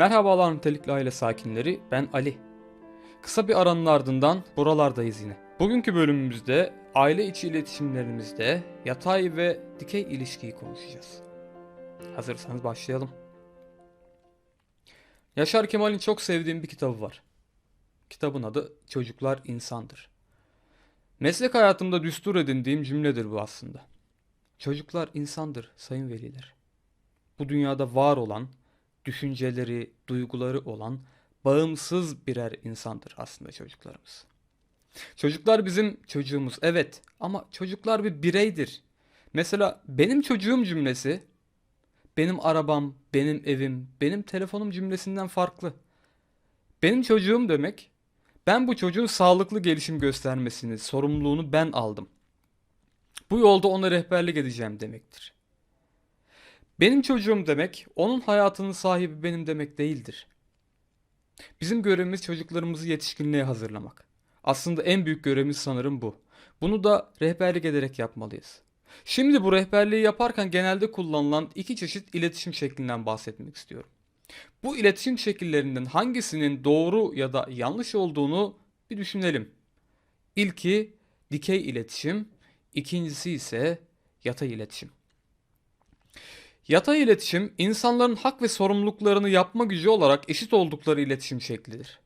Merhabalar nitelikli aile sakinleri, ben Ali. Kısa bir aranın ardından buralardayız yine. Bugünkü bölümümüzde aile içi iletişimlerimizde yatay ve dikey ilişkiyi konuşacağız. Hazırsanız başlayalım. Yaşar Kemal'in çok sevdiğim bir kitabı var. Kitabın adı Çocuklar İnsandır. Meslek hayatımda düstur edindiğim cümledir bu aslında. Çocuklar insandır sayın veliler. Bu dünyada var olan, düşünceleri, duyguları olan bağımsız birer insandır aslında çocuklarımız. Çocuklar bizim çocuğumuz evet ama çocuklar bir bireydir. Mesela benim çocuğum cümlesi benim arabam, benim evim, benim telefonum cümlesinden farklı. Benim çocuğum demek ben bu çocuğun sağlıklı gelişim göstermesini, sorumluluğunu ben aldım. Bu yolda ona rehberlik edeceğim demektir. Benim çocuğum demek, onun hayatının sahibi benim demek değildir. Bizim görevimiz çocuklarımızı yetişkinliğe hazırlamak. Aslında en büyük görevimiz sanırım bu. Bunu da rehberlik ederek yapmalıyız. Şimdi bu rehberliği yaparken genelde kullanılan iki çeşit iletişim şeklinden bahsetmek istiyorum. Bu iletişim şekillerinden hangisinin doğru ya da yanlış olduğunu bir düşünelim. İlki dikey iletişim, ikincisi ise yatay iletişim. Yatay iletişim, insanların hak ve sorumluluklarını yapma gücü olarak eşit oldukları iletişim şeklidir.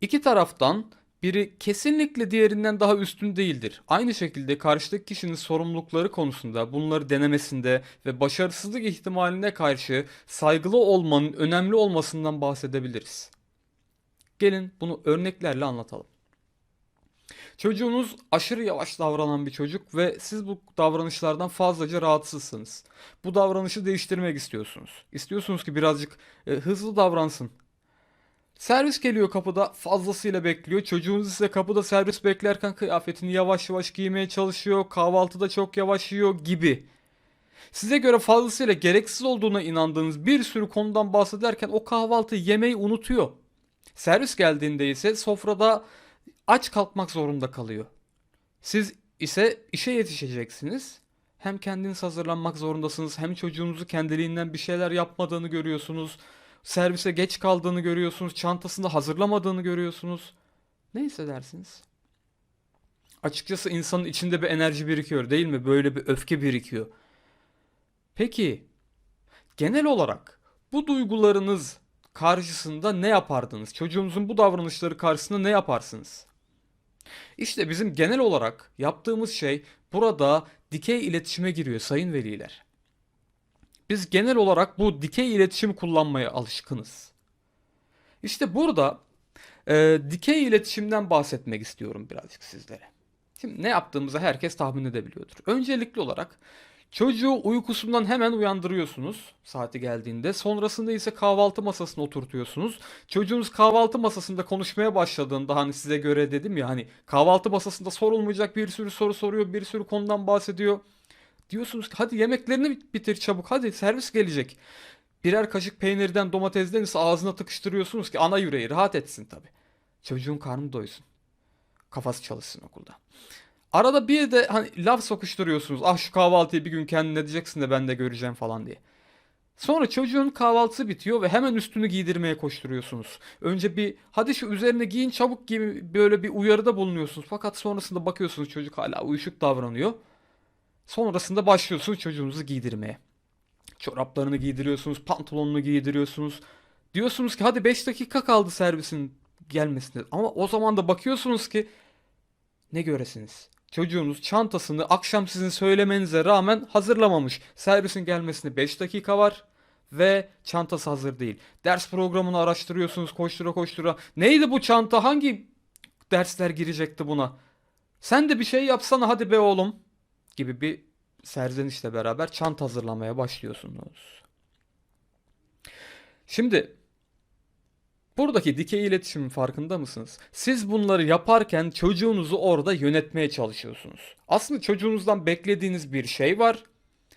İki taraftan biri kesinlikle diğerinden daha üstün değildir. Aynı şekilde karşıdaki kişinin sorumlulukları konusunda bunları denemesinde ve başarısızlık ihtimaline karşı saygılı olmanın önemli olmasından bahsedebiliriz. Gelin bunu örneklerle anlatalım. Çocuğunuz aşırı yavaş davranan bir çocuk ve siz bu davranışlardan fazlaca rahatsızsınız. Bu davranışı değiştirmek istiyorsunuz. İstiyorsunuz ki birazcık e, hızlı davransın. Servis geliyor kapıda fazlasıyla bekliyor. Çocuğunuz ise kapıda servis beklerken kıyafetini yavaş yavaş giymeye çalışıyor. Kahvaltıda çok yavaş yiyor gibi. Size göre fazlasıyla gereksiz olduğuna inandığınız bir sürü konudan bahsederken o kahvaltı yemeği unutuyor. Servis geldiğinde ise sofrada aç kalkmak zorunda kalıyor. Siz ise işe yetişeceksiniz. Hem kendiniz hazırlanmak zorundasınız hem çocuğunuzu kendiliğinden bir şeyler yapmadığını görüyorsunuz. Servise geç kaldığını görüyorsunuz. Çantasını hazırlamadığını görüyorsunuz. Ne hissedersiniz? Açıkçası insanın içinde bir enerji birikiyor değil mi? Böyle bir öfke birikiyor. Peki genel olarak bu duygularınız karşısında ne yapardınız? Çocuğunuzun bu davranışları karşısında ne yaparsınız? İşte bizim genel olarak yaptığımız şey burada dikey iletişime giriyor sayın veliler. Biz genel olarak bu dikey iletişim kullanmaya alışkınız. İşte burada e, dikey iletişimden bahsetmek istiyorum birazcık sizlere. Şimdi ne yaptığımızı herkes tahmin edebiliyordur. Öncelikli olarak çocuğu uykusundan hemen uyandırıyorsunuz saati geldiğinde. Sonrasında ise kahvaltı masasına oturtuyorsunuz. Çocuğunuz kahvaltı masasında konuşmaya başladığında hani size göre dedim ya hani kahvaltı masasında sorulmayacak bir sürü soru soruyor, bir sürü konudan bahsediyor. Diyorsunuz ki hadi yemeklerini bitir çabuk hadi servis gelecek. Birer kaşık peynirden domatesden ise ağzına tıkıştırıyorsunuz ki ana yüreği rahat etsin tabi. Çocuğun karnı doysun. Kafası çalışsın okulda. Arada bir de hani laf sokuşturuyorsunuz. Ah şu kahvaltıyı bir gün kendine edeceksin de ben de göreceğim falan diye. Sonra çocuğun kahvaltısı bitiyor ve hemen üstünü giydirmeye koşturuyorsunuz. Önce bir hadi şu üzerine giyin çabuk gibi böyle bir uyarıda bulunuyorsunuz. Fakat sonrasında bakıyorsunuz çocuk hala uyuşuk davranıyor. Sonrasında başlıyorsunuz çocuğunuzu giydirmeye. Çoraplarını giydiriyorsunuz, pantolonunu giydiriyorsunuz. Diyorsunuz ki hadi 5 dakika kaldı servisin gelmesine. Ama o zaman da bakıyorsunuz ki ne göresiniz? Çocuğunuz çantasını akşam sizin söylemenize rağmen hazırlamamış. Servisin gelmesine 5 dakika var ve çantası hazır değil. Ders programını araştırıyorsunuz koştura koştura. Neydi bu çanta? Hangi dersler girecekti buna? Sen de bir şey yapsana hadi be oğlum gibi bir serzenişle beraber çanta hazırlamaya başlıyorsunuz. Şimdi buradaki dikey iletişimin farkında mısınız? Siz bunları yaparken çocuğunuzu orada yönetmeye çalışıyorsunuz. Aslında çocuğunuzdan beklediğiniz bir şey var.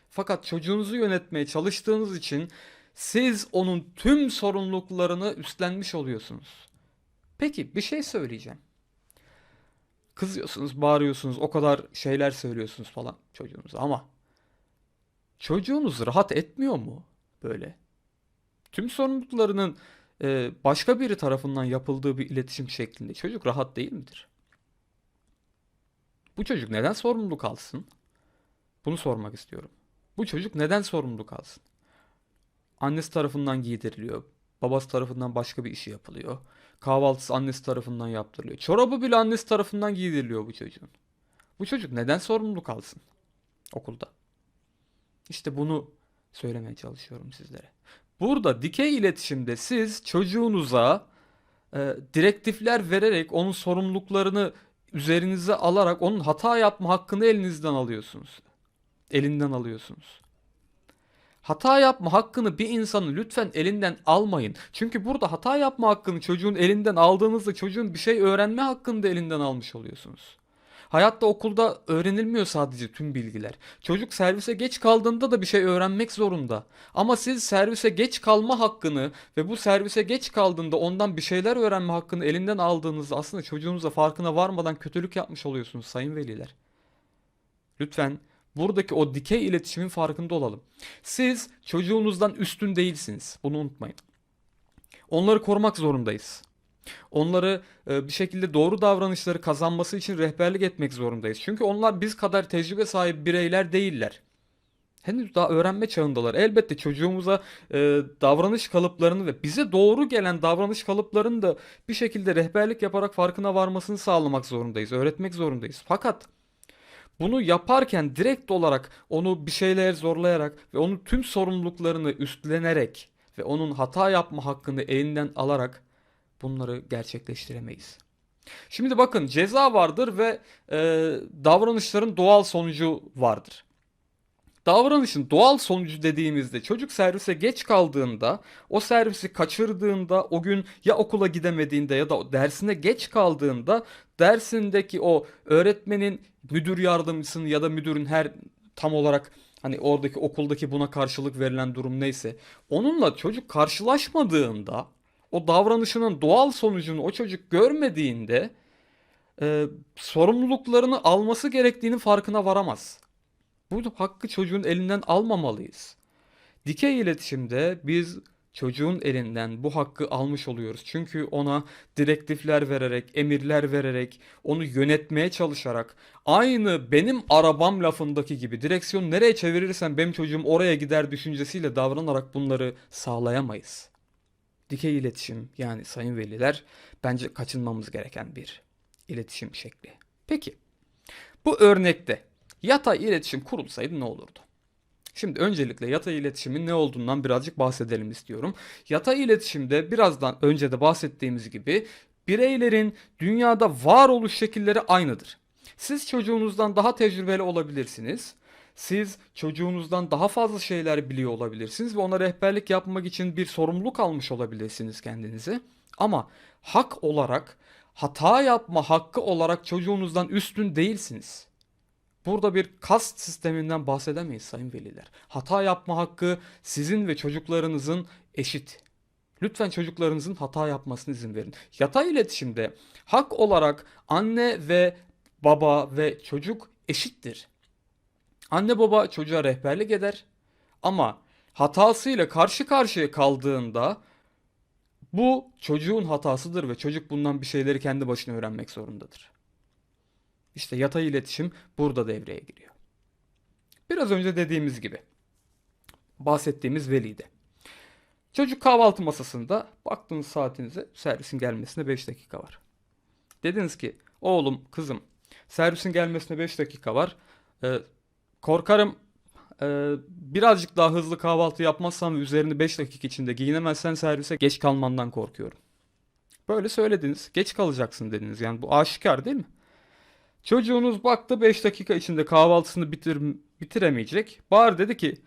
Fakat çocuğunuzu yönetmeye çalıştığınız için siz onun tüm sorumluluklarını üstlenmiş oluyorsunuz. Peki bir şey söyleyeceğim. Kızıyorsunuz, bağırıyorsunuz, o kadar şeyler söylüyorsunuz falan çocuğunuza ama çocuğunuz rahat etmiyor mu böyle? Tüm sorumluluklarının e, başka biri tarafından yapıldığı bir iletişim şeklinde çocuk rahat değil midir? Bu çocuk neden sorumluluk alsın? Bunu sormak istiyorum. Bu çocuk neden sorumluluk alsın? Annesi tarafından giydiriliyor. Babası tarafından başka bir işi yapılıyor. Kahvaltısı annesi tarafından yaptırılıyor. Çorabı bile annesi tarafından giydiriliyor bu çocuğun. Bu çocuk neden sorumluluk alsın okulda? İşte bunu söylemeye çalışıyorum sizlere. Burada dikey iletişimde siz çocuğunuza e, direktifler vererek onun sorumluluklarını üzerinize alarak onun hata yapma hakkını elinizden alıyorsunuz. Elinden alıyorsunuz. Hata yapma hakkını bir insanın lütfen elinden almayın. Çünkü burada hata yapma hakkını çocuğun elinden aldığınızda çocuğun bir şey öğrenme hakkını da elinden almış oluyorsunuz. Hayatta okulda öğrenilmiyor sadece tüm bilgiler. Çocuk servise geç kaldığında da bir şey öğrenmek zorunda. Ama siz servise geç kalma hakkını ve bu servise geç kaldığında ondan bir şeyler öğrenme hakkını elinden aldığınızda aslında çocuğunuza farkına varmadan kötülük yapmış oluyorsunuz sayın veliler. Lütfen buradaki o dikey iletişimin farkında olalım. Siz çocuğunuzdan üstün değilsiniz. Bunu unutmayın. Onları korumak zorundayız. Onları e, bir şekilde doğru davranışları kazanması için rehberlik etmek zorundayız. Çünkü onlar biz kadar tecrübe sahibi bireyler değiller. Henüz daha öğrenme çağındalar. Elbette çocuğumuza e, davranış kalıplarını ve bize doğru gelen davranış kalıplarını da bir şekilde rehberlik yaparak farkına varmasını sağlamak zorundayız. Öğretmek zorundayız. Fakat bunu yaparken direkt olarak onu bir şeyler zorlayarak ve onun tüm sorumluluklarını üstlenerek ve onun hata yapma hakkını elinden alarak bunları gerçekleştiremeyiz. Şimdi bakın ceza vardır ve e, davranışların doğal sonucu vardır. Davranışın doğal sonucu dediğimizde çocuk servise geç kaldığında, o servisi kaçırdığında, o gün ya okula gidemediğinde ya da dersine geç kaldığında dersindeki o öğretmenin müdür yardımcısının ya da müdürün her tam olarak hani oradaki okuldaki buna karşılık verilen durum neyse onunla çocuk karşılaşmadığında o davranışının doğal sonucunu o çocuk görmediğinde e, sorumluluklarını alması gerektiğinin farkına varamaz. Bu hakkı çocuğun elinden almamalıyız. Dikey iletişimde biz çocuğun elinden bu hakkı almış oluyoruz. Çünkü ona direktifler vererek, emirler vererek, onu yönetmeye çalışarak aynı benim arabam lafındaki gibi direksiyon nereye çevirirsen benim çocuğum oraya gider düşüncesiyle davranarak bunları sağlayamayız. Dikey iletişim yani sayın veliler bence kaçınmamız gereken bir iletişim şekli. Peki bu örnekte yatay iletişim kurulsaydı ne olurdu? Şimdi öncelikle yatay iletişimin ne olduğundan birazcık bahsedelim istiyorum. Yatay iletişimde birazdan önce de bahsettiğimiz gibi bireylerin dünyada varoluş şekilleri aynıdır. Siz çocuğunuzdan daha tecrübeli olabilirsiniz. Siz çocuğunuzdan daha fazla şeyler biliyor olabilirsiniz ve ona rehberlik yapmak için bir sorumluluk almış olabilirsiniz kendinize. Ama hak olarak, hata yapma hakkı olarak çocuğunuzdan üstün değilsiniz. Burada bir kast sisteminden bahsedemeyiz sayın veliler. Hata yapma hakkı sizin ve çocuklarınızın eşit. Lütfen çocuklarınızın hata yapmasına izin verin. Yatay iletişimde hak olarak anne ve baba ve çocuk eşittir. Anne baba çocuğa rehberlik eder ama hatasıyla karşı karşıya kaldığında bu çocuğun hatasıdır ve çocuk bundan bir şeyleri kendi başına öğrenmek zorundadır. İşte yatay iletişim burada devreye giriyor. Biraz önce dediğimiz gibi bahsettiğimiz velide. Çocuk kahvaltı masasında baktınız saatinize servisin gelmesine 5 dakika var. Dediniz ki oğlum kızım servisin gelmesine 5 dakika var. Ee, korkarım e, birazcık daha hızlı kahvaltı yapmazsan ve üzerini 5 dakika içinde giyinemezsen servise geç kalmandan korkuyorum. Böyle söylediniz. Geç kalacaksın dediniz. Yani bu aşikar değil mi? Çocuğunuz baktı 5 dakika içinde kahvaltısını bitir, bitiremeyecek. Bağır dedi ki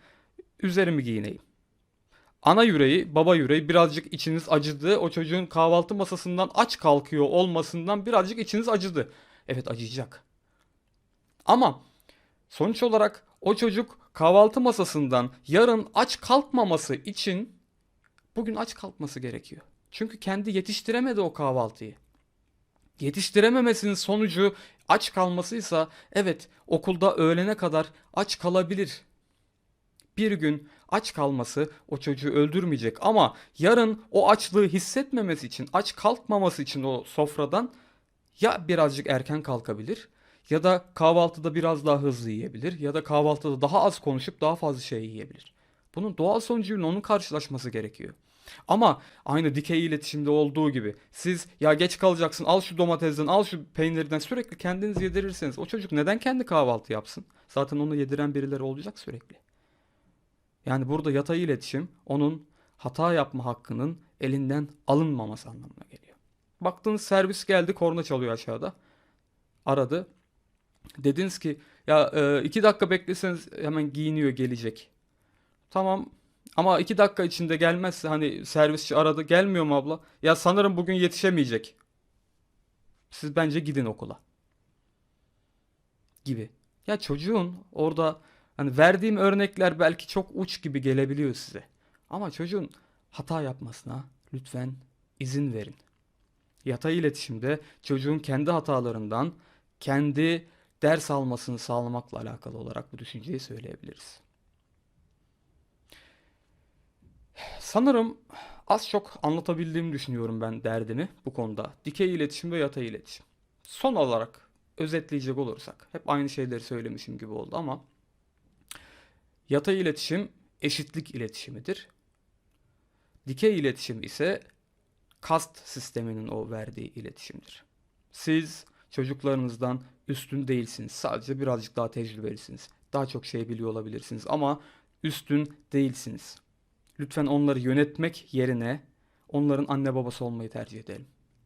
üzerimi giyineyim. Ana yüreği, baba yüreği birazcık içiniz acıdı. O çocuğun kahvaltı masasından aç kalkıyor olmasından birazcık içiniz acıdı. Evet acıyacak. Ama sonuç olarak o çocuk kahvaltı masasından yarın aç kalkmaması için bugün aç kalkması gerekiyor. Çünkü kendi yetiştiremedi o kahvaltıyı. Yetiştirememesinin sonucu aç kalmasıysa evet okulda öğlene kadar aç kalabilir. bir gün aç kalması o çocuğu öldürmeyecek ama yarın o açlığı hissetmemesi için, aç kalkmaması için o sofradan ya birazcık erken kalkabilir ya da kahvaltıda biraz daha hızlı yiyebilir ya da kahvaltıda daha az konuşup daha fazla şey yiyebilir. Bunun doğal sonucuyla onun karşılaşması gerekiyor. Ama aynı dikey iletişimde olduğu gibi siz ya geç kalacaksın al şu domatesden al şu peynirden sürekli kendiniz yedirirseniz o çocuk neden kendi kahvaltı yapsın? Zaten onu yediren birileri olacak sürekli. Yani burada yatay iletişim onun hata yapma hakkının elinden alınmaması anlamına geliyor. Baktınız servis geldi korna çalıyor aşağıda. Aradı. Dediniz ki ya e, iki dakika bekleseniz hemen giyiniyor gelecek. Tamam ama iki dakika içinde gelmezse hani servisçi aradı gelmiyor mu abla? Ya sanırım bugün yetişemeyecek. Siz bence gidin okula. Gibi. Ya çocuğun orada hani verdiğim örnekler belki çok uç gibi gelebiliyor size. Ama çocuğun hata yapmasına lütfen izin verin. Yatay iletişimde çocuğun kendi hatalarından kendi ders almasını sağlamakla alakalı olarak bu düşünceyi söyleyebiliriz. Sanırım az çok anlatabildiğimi düşünüyorum ben derdimi bu konuda. Dikey iletişim ve yatay iletişim. Son olarak özetleyecek olursak hep aynı şeyleri söylemişim gibi oldu ama yatay iletişim eşitlik iletişimidir. Dikey iletişim ise kast sisteminin o verdiği iletişimdir. Siz çocuklarınızdan üstün değilsiniz. Sadece birazcık daha tecrübelisiniz. Daha çok şey biliyor olabilirsiniz ama üstün değilsiniz. Lütfen onları yönetmek yerine onların anne babası olmayı tercih edelim.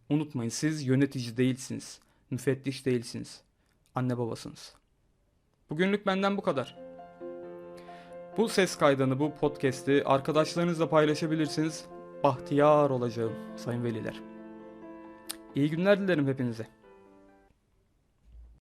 Unutmayın siz yönetici değilsiniz. Müfettiş değilsiniz. Anne babasınız. Bugünlük benden bu kadar. Bu ses kaydını, bu podcast'i arkadaşlarınızla paylaşabilirsiniz. Bahtiyar olacağım sayın veliler. İyi günler dilerim hepinize.